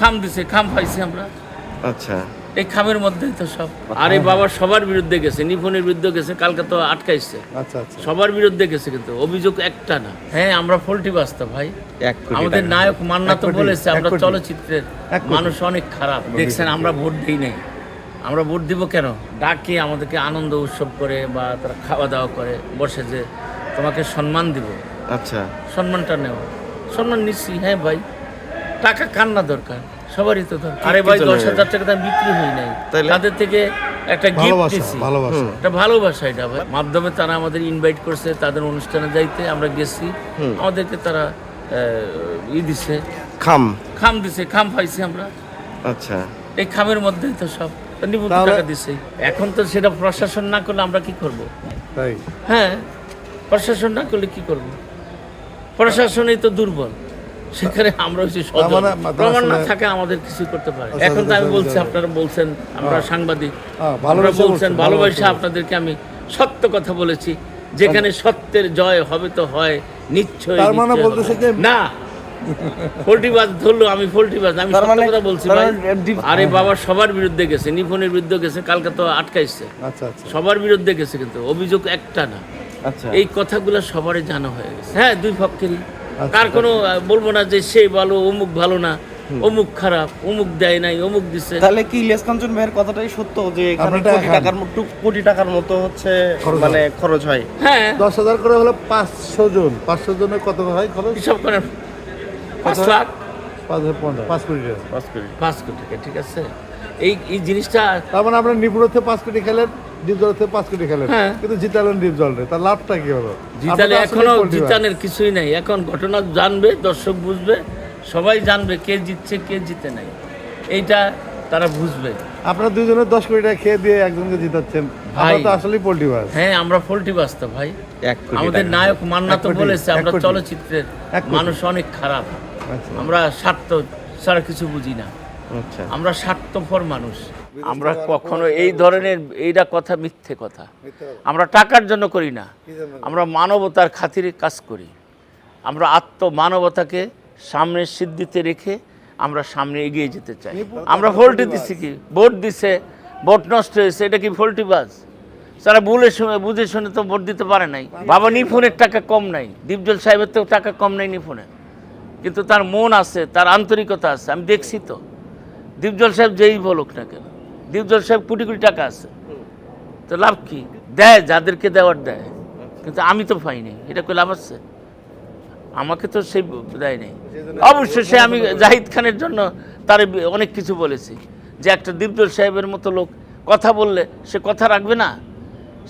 খাম দিছে খাম পাইছি আমরা। আচ্ছা। এই খামের মধ্যেই তো সব। আরে বাবা সবার বিরুদ্ধে গেছে নিপুণের বিরুদ্ধে গেছে কালকে তো আটকাইছে। আচ্ছা আচ্ছা। সবার বিরুদ্ধে গেছে কিন্তু অভিযোগ একটা না। হ্যাঁ আমরা ফল্টি বাস্তব ভাই। আমাদের নায়ক মান্না তো বলেছে আমরা চলচ্চিত্রের মানুষ অনেক খারাপ। দেখছেন আমরা ভোট দিই নাই। আমরা ভোট দিব কেন? ডাকে আমাদেরকে আনন্দ উৎসব করে বা তারা খাওয়া দাওয়া করে বসে যে তোমাকে সম্মান দিব। আচ্ছা। সম্মানটা নেও সম্মান নিচ্ছি হ্যাঁ ভাই। টাকা কান্না দরকার সবারই তো দরকার। আরে ভাই দশ? হাজার টাকা আমি বিক্রি হই নাই। তাদের থেকে একটা গিফট ভালোবাসা এটা ভালোবাসা। এটা ভাই। মাধ্যমে তারা আমাদের ইনভাইট করছে তাদের অনুষ্ঠানে যাইতে আমরা গেছি। আমাদেরকে তারা ই দিছে। খাম। খাম দিছে খাম পাইছি আমরা। আচ্ছা। এই খামের মধ্যেই তো সব। নিবন্ধ টাকা দিছে। এখন তো সেটা প্রশাসন না করলে আমরা কি করব? হ্যাঁ প্রশাসন না করলে কি করব? প্রশাসনই তো দুর্বল। সেখানে আমরা হচ্ছে মানে- প্রমাণ না থাকে আমাদের কিছু করতে পারে। এখন তো আমি বলছি। আপনারা বলছেন আমরা সাংবাদিক। হ্যাঁ, আপনারা বলছেন ভালোবাসা আপনাদেরকে আমি সত্য কথা বলেছি যেখানে সত্যের জয় হবে তো হয় নিশ্চয়ই তার মানে না। ধরলো আমি আমি সত্য মানে- কথা বলছি ভাই। আরে বাবা সবার বিরুদ্ধে গেছে নিপুণের বিরুদ্ধে গেছে কালকে তো আটকাইছে। আচ্ছা আচ্ছা। সবার বিরুদ্ধে গেছে কিন্তু অভিযোগ একটা না। আচ্ছা। এই কথাগুলো সবারই জানা হয়ে গেছে। হ্যাঁ দুই পক্ষেরই। তার কোনো বলব না যে সে ভালো অমুক ভালো না। অমুক খারাপ অমুক দেয় নাই অমুক দিছে। তাহলে কি ইলিয়াস কাঞ্চন ভাইয়ের কথাটাই সত্য যে এখানে কোটি টাকার মতো কোটি টাকার মতো হচ্ছে খরচ হয়। মানে খরচ হয়? হ্যাঁ। দশ হাজার করে হলে পাঁচশো জন পাঁচশো জনের কত হয় খরচ? হিসাব করেন। পাঁচ লাখ। পাঁচ হাজার পনেরো। পাঁচ কোটি টাকা। পাঁচ কোটি পাঁচ কোটি টাকা ঠিক আছে। এই এই জিনিসটা তার মানে আপনার নিপুণতে পাঁচ কোটি খেলেন? ডিপ জলতে পাঁচ কোটি খেলেন। হ্যাঁ। কিন্তু জিতালেন ডিপ জলে তার লাভটা কি হলো? জিতালে তো এখনও জিতানের কিছুই নাই। এখন ঘটনা জানবে দর্শক বুঝবে সবাই জানবে কে জিতছে কে জিতে নাই। এইটা তারা বুঝবে। আপনারা দুজনের দশ কোটি টাকা খেয়ে দিয়ে একজনকে জিতাচ্ছেন আমরা ভাই। তো আসলেই পোল্ট্রি বাস হ্যাঁ আমরা ফল্টি বাস্তব ভাই। আমাদের নায়ক মান্না তো বলেছে আমরা চলচ্চিত্রের এক মানুষ অনেক খারাপ। আচ্ছা। আমরা স্বার্থ ছাড়া কিছু বুঝি না। আচ্ছা। আমরা স্বার্থপর মানুষ। আমরা কখনো এই ধরনের এইটা কথা মিথ্যে কথা। আমরা টাকার জন্য করি না। আমরা মানবতার খাতিরে কাজ করি। আমরা আত্মমানবতাকে সামনের সিদ্ধিতে রেখে আমরা সামনে এগিয়ে যেতে চাই। আমরা ভোল্টে দিচ্ছি কি? ভোট দিছে ভোট নষ্ট হয়েছে এটা কি ভোল্টি বাস? তারা ভুলে শুনে বুঝে শুনে তো ভোট দিতে পারে নাই। বাবা নিফোনের টাকা কম নাই। দীপজল সাহেবের তো টাকা কম নাই নিফুনের কিন্তু তার মন আছে তার আন্তরিকতা আছে আমি দেখছি তো। দীপজল সাহেব যেই বলুক না কেন। দীপজল সাহেব কোটি কোটি টাকা আছে। তো লাভ কি? দেয়, যাদেরকে দেওয়ার দেয়। কিন্তু আমি তো পাইনি এটা কই লাভ আছে আমাকে তো সেই দেয় নাই। অবশ্যই সে আমি জাহিদ খানের জন্য তার অনেক কিছু বলেছি। যে একটা দীপজল সাহেবের মতো লোক কথা বললে সে কথা রাখবে না?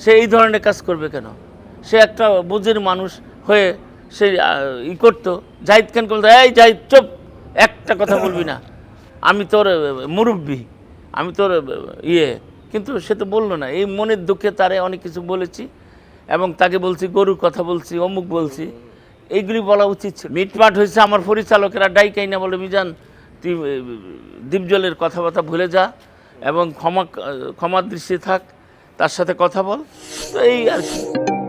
সে এই ধরনের কাজ করবে কেন? সে একটা বুঝের মানুষ হয়ে সে ই করতো। জাহিদ খানকে বলতো, এই জাহিদ, চুপ! একটা কথা বলবি না। আমি তোর মুরব্বি। আমি তোর ইয়ে। কিন্তু সে তো বলল না এই মনের দুঃখে তারে অনেক কিছু বলেছি এবং তাকে বলছি গরুর কথা বলছি অমুক বলছি। এইগুলি বলা উচিত ছিল। মিটমাট হয়েছে আমার পরিচালকেরা ডাইকাই না বলে মিজান তুই আহ, দীপজলের কথাবার্তা ভুলে যা এবং ক্ষমা ক্ষমার দৃষ্টি থাক তার সাথে কথা বল। তো এই আর কি।